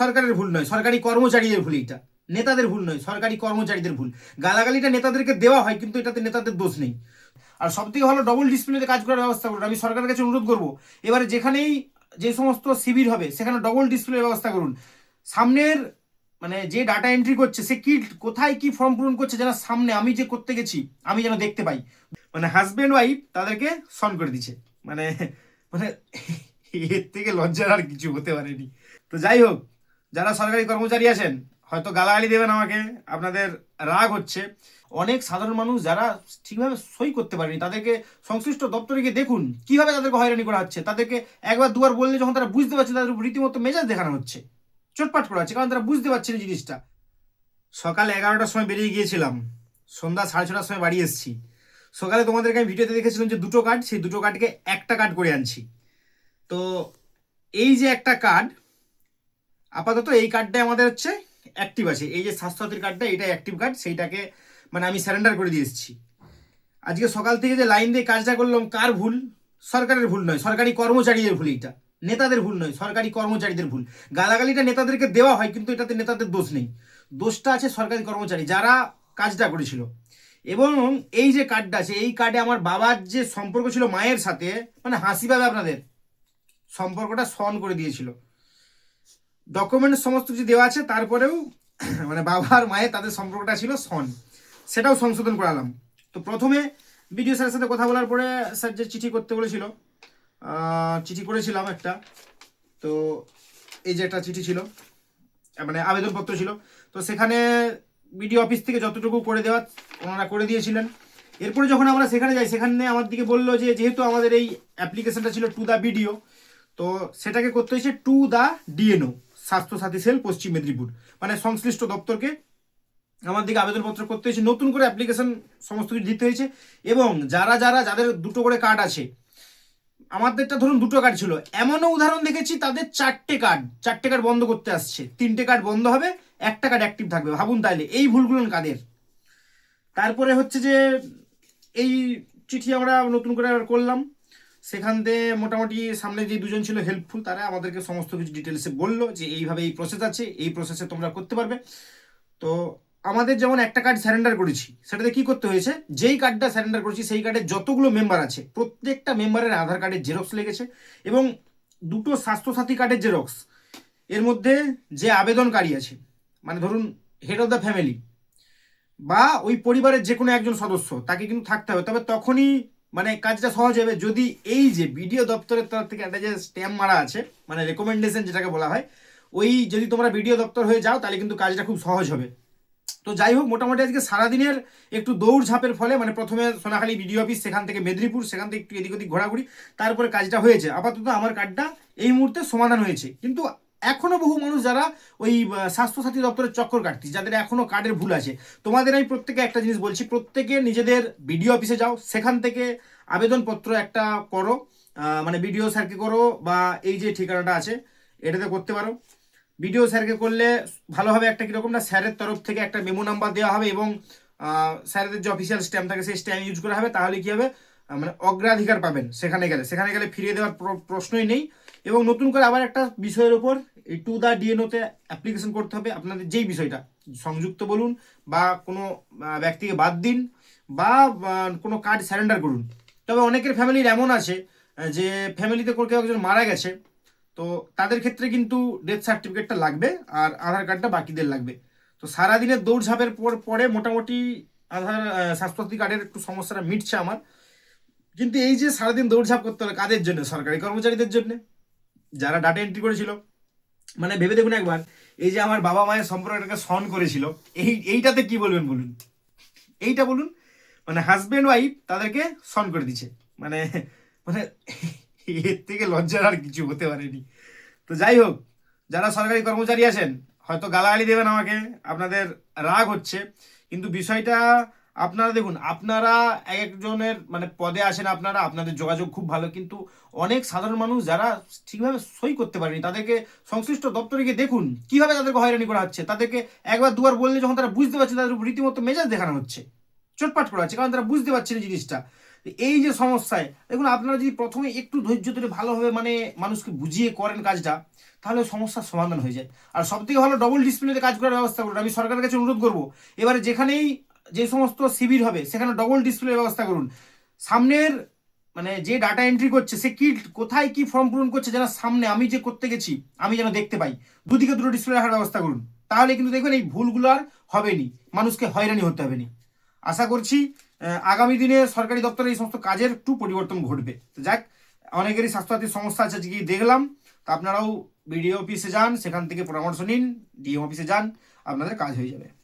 সরকারের ভুল নয়, সরকারি কর্মচারীদের ভুল এইটা। নেতাদের ভুল নয়, সরকারি কর্মচারীদের ভুল। গালাগালিটা নেতাদেরকে দেওয়া হয়, কিন্তু এটাতে নেতাদের দোষ নেই। আর সব থেকে ভালো ডবল ডিসপ্লেতে কাজ করার ব্যবস্থা করুন। আমি সরকারের কাছে অনুরোধ করব, এবারে যেখানেই যে সমস্ত শিবির হবে, সেখানে ডবল ডিসপ্লের ব্যবস্থা করুন। সামনের মানে যে ডাটা এন্ট্রি করছে, সে কি, কোথায় কি ফর্ম পূরণ করছে যেন সামনে আমি যে করতে গেছি, আমি যেন দেখতে পাই। মানে হাজব্যান্ড ওয়াইফ তাদেরকে সন করে দিচ্ছে। মানে মানে এর থেকে লজ্জার আর কিছু হতে পারেনি। তো যাই হোক যারা সরকারি কর্মচারী আছেন, হয়তো গালাগালি দেবেন আমাকে, আপনাদের রাগ হচ্ছে। অনেক সাধারণ মানুষ যারা ঠিকভাবে সই করতে পারেনি, তাদেরকে সংশ্লিষ্ট দপ্তরে গিয়ে দেখুন, কীভাবে তাদেরকে হয়রানি করা হচ্ছে। তাদেরকে একবার, দুবার বললে যখন তারা বুঝতে পারছে, তাদের উপর রীতিমতো মেজাজ দেখানো হচ্ছে, চটপাট করা হচ্ছে, কারণ তারা বুঝতে পারছে না জিনিসটা। সকাল এগারোটার সময় বেরিয়ে গিয়েছিলাম, সন্ধ্যা সাড়ে ছটার সময় বাড়ি এসেছি। সকালে তোমাদেরকে আমি ভিডিওতে দেখেছিলাম যে দুটো কার্ড সেই দুটো কার্ডকে একটা কার্ড করে আনছি। তো এই যে একটা কার্ড আপাতত এই কার্ডটাই আমাদের হচ্ছে অ্যাক্টিভ আছে। এই যে স্বাস্থ্যসাথীর কার্ডটা এটা অ্যাক্টিভ কার্ড সেইটাকে মানে আমি স্যারেন্ডার করে দিয়ে এসেছি। আজকে সকাল থেকে যে লাইন দিয়ে কাজটা করলাম, কার ভুল? সরকারের ভুল নয়, সরকারি কর্মচারীদের ভুল এইটা। নেতাদের ভুল নয়, সরকারি কর্মচারীদের ভুল। গালাগালিটা নেতাদেরকে দেওয়া হয়, কিন্তু এটাতে নেতাদের দোষ নেই। দোষটা আছে সরকারি কর্মচারী, যারা কাজটা করেছিল। এবং এই যে কার্ডটা আছে, এই কার্ডে আমার বাবার যে সম্পর্ক ছিল মায়ের সাথে মানে হাসি পাবে আপনাদের, সম্পর্কটা সন করে দিয়েছিল। ডকুমেন্ট সমস্ত কিছু দেওয়া আছে, তারপরেও মানে বাবার মায়ের তাদের সম্পর্কটা ছিল সন। সেটাও সংশোধন করালাম। তো প্রথমে বিডিও স্যারের সাথে কথা বলার পরে স্যার যে চিঠি করতে বলেছিল চিঠি করেছিলাম একটা। তো এই যে একটা চিঠি ছিল মানে আবেদনপত্র ছিল। তো সেখানে বিডিও অফিস থেকে যতটুকু করে দেওয়া, ওনারা করে দিয়েছিলেন। এরপরে যখন আমরা সেখানে যাই, সেখানে আমার দিকে বলল যে, যেহেতু আমাদের এই অ্যাপ্লিকেশনটা ছিল টু দ্য বিডিও তো সেটাকে করতে হয়েছে to the DNO Swasthya Sathi cell Paschim Medinipur. মানে সংশ্লিষ্ট দপ্তরকে আমার দিকে আবেদনপত্র করতে হয়েছে, নতুন করে অ্যাপ্লিকেশন সমস্ত কিছু দিতে হয়েছে এবং যারা যারা, যাদের দুটো করে কার্ড আছে, আমাদেরটা ধরুন দুটো কার্ড ছিল। এমনও উদাহরণ দেখেছি, তাদের চারটে কার্ড চারটে কার্ড বন্ধ করতে আসছে। তিনটে কার্ড বন্ধ হবে, একটা কার্ড অ্যাক্টিভ থাকবে। ভাবুন তাইলে, এই ভুলগুলো কাদের? তারপরে হচ্ছে যে, এই চিঠি আমরা নতুন করে করলাম। সেখান থেকে মোটামুটি সামনে যে দুজন ছিল হেল্পফুল তারা আমাদেরকে সমস্ত কিছু ডিটেলসে বলল যে এইভাবে এই প্রসেস আছে, এই প্রসেসে তোমরা করতে পারবে। তো আমাদের যেমন একটা কার্ড স্যারেন্ডার করেছি, সেটাতে কি করতে হয়েছে? যেই কার্ডটা স্যারেন্ডার করেছি, সেই কার্ডের যতগুলো মেম্বার আছে, প্রত্যেকটা মেম্বারের আধার কার্ডের জেরক্স লেগেছে এবং দুটো স্বাস্থ্যসাথী কার্ডের জেরক্স এর মধ্যে যে আবেদনকারী আছে মানে ধরুন হেড অফ দ্য ফ্যামিলি বা ওই পরিবারের যে কোনো একজন সদস্য, তাকে কিন্তু থাকতে হবে। তবে তখনই মানে কাজটা সহজ হবে যদি এই যে বিডিও দপ্তরের তরফ থেকে একটা যে স্ট্যাম্প মারা আছে মানে রেকমেন্ডেশন যেটাকে বলা হয়, ওই যদি তোমরা বিডিও দপ্তর হয়ে যাও তাহলে কিন্তু কাজটা খুব সহজ হবে। তো যাই হোক, মোটামুটি আজকে সারাদিনের একটু দৌড়ঝাঁপের ফলে মানে প্রথমে সোনাখালী বিডিও অফিস, সেখান থেকে মেদিনীপুর, সেখান থেকে একটু এদিক ওদিক ঘোরাঘুরি, তারপরে কাজটা হয়েছে। আপাতত আমার কার্ডটা এই মুহূর্তে সমাধান হয়েছে। কিন্তু এখনও বহু মানুষ যারা ওই স্বাস্থ্যসাথী দপ্তরের চক্কর কাটতি, যাদের এখনও কার্ডের ভুল আছে। তোমাদের আমি প্রত্যেকে একটা জিনিস বলছি, প্রত্যেকে নিজেদের বিডিও অফিসে যাও, সেখান থেকে আবেদনপত্র একটা করো মানে বিডিও স্যারকে করো বা এই যে ঠিকানাটা আছে, এটাতে করতে পারো। বিডিও স্যারকে করলে ভালো হবে একটা কীরকম না, স্যারের তরফ থেকে একটা মেমো নাম্বার দেওয়া হবে এবং স্যারেদের যে অফিসিয়াল স্ট্যাম্প থাকে, সেই স্ট্যাম্প ইউজ করা হবে। তাহলে কি হবে? মানে অগ্রাধিকার পাবেন সেখানে গেলে। সেখানে গেলে ফিরিয়ে দেওয়ার প্র- প্রশ্নই নেই। এবং নতুন করে আবার একটা বিষয়ের উপর এই টু দ্য ডিএনওতে অ্যাপ্লিকেশন করতে হবে। আপনাদের যেই বিষয়টা, সংযুক্ত বলুন বা কোনো ব্যক্তিকে বাদ দিন বা কোনো কার্ড স্যারেন্ডার করুন। তবে অনেকের ফ্যামিলির এমন আছে যে ফ্যামিলিতে কেউ একজন মারা গেছে, তো তাদের ক্ষেত্রে কিন্তু ডেথ সার্টিফিকেটটা লাগবে আর আধার কার্ডটা বাকিদের লাগবে। তো সারাদিনের দৌড়ঝাঁপের পর, পরে মোটামুটি আধার স্বাস্থ্যসাথী কার্ডের একটু সমস্যাটা মিটছে আমার। কিন্তু এই যে সারাদিন দৌড়ঝাঁপ করতে হবে কাদের জন্য? সরকারি কর্মচারীদের জন্য? যারা ডাটা এন্ট্রি করেছিল। মানে ভেবে দেখুন একবার, এই যে আমার বাবা মায়ের সম্পর্কটাকে সন করেছিল, এই, এইটাতে কি বলবেন বলুন? এইটা বলুন মানে হাজব্যান্ড ওয়াইফ তাদেরকে সন করে দিচ্ছে। মানে মানে এর থেকে লজ্জার আর কিছু হতে পারেনি। তো যাই হোক, যারা সরকারি কর্মচারী আছেন, হয়তো গালাগালি দেবেন আমাকে, আপনাদের রাগ হচ্ছে, কিন্তু বিষয়টা আপনারা দেখুন, আপনারা এক একজনের মানে পদে আসেন আপনারা, আপনাদের যোগাযোগ খুব ভালো, কিন্তু অনেক সাধারণ মানুষ যারা ঠিকভাবে সই করতে পারেনি, তাদেরকে সংশ্লিষ্ট দপ্তরে গিয়ে দেখুন, কীভাবে তাদেরকে হয়রানি করা হচ্ছে। তাদেরকে একবার, দুবার বললে যখন তারা বুঝতে পারছে, তাদের রীতিমতো মেজাজ দেখানো হচ্ছে, চটপাট করা হচ্ছে, কারণ তারা বুঝতে পারছে না জিনিসটা। এই যে সমস্যায়, দেখুন, আপনারা যদি প্রথমে একটু ধৈর্য ধরে ভালোভাবে মানে মানুষকে বুঝিয়ে করেন কাজটা, তাহলে সমস্যার সমাধান হয়ে যায়। আর সব থেকে ভালো ডবল ডিসপ্লেতে কাজ করার ব্যবস্থা করুন। আমি সরকারের কাছে অনুরোধ করব, এবারে যেখানেই যে সমস্ত শিবির হবে, সেখানে ডবল ডিসপ্লে ব্যবস্থা করুন। সামনের মানে যে ডাটা এন্ট্রি করছে, সে কি, কোথায় কি ফর্ম পূরণ করছে যেন সামনে আমি যে করতে গেছি, আমি যেন দেখতে পাই। দুদিকে দুটো ডিসপ্লে রাখার ব্যবস্থা করুন। তাহলে কিন্তু দেখবেন এই ভুলগুলো আর হবে হবেনি। মানুষকে হয়রানি হতে হবে না। আশা করছি আগামী দিনে সরকারি দপ্তরে এই সমস্ত কাজের একটু পরিবর্তন ঘটবে। তো যাক, অনেকেরই স্বাস্থ্যসাথীর সমস্যা আছে আজকে দেখলাম। তা আপনারাও বিডিও অফিসে যান, সেখান থেকে পরামর্শ নিন ডিএম অফিসে যান, আপনাদের কাজ হয়ে যাবে।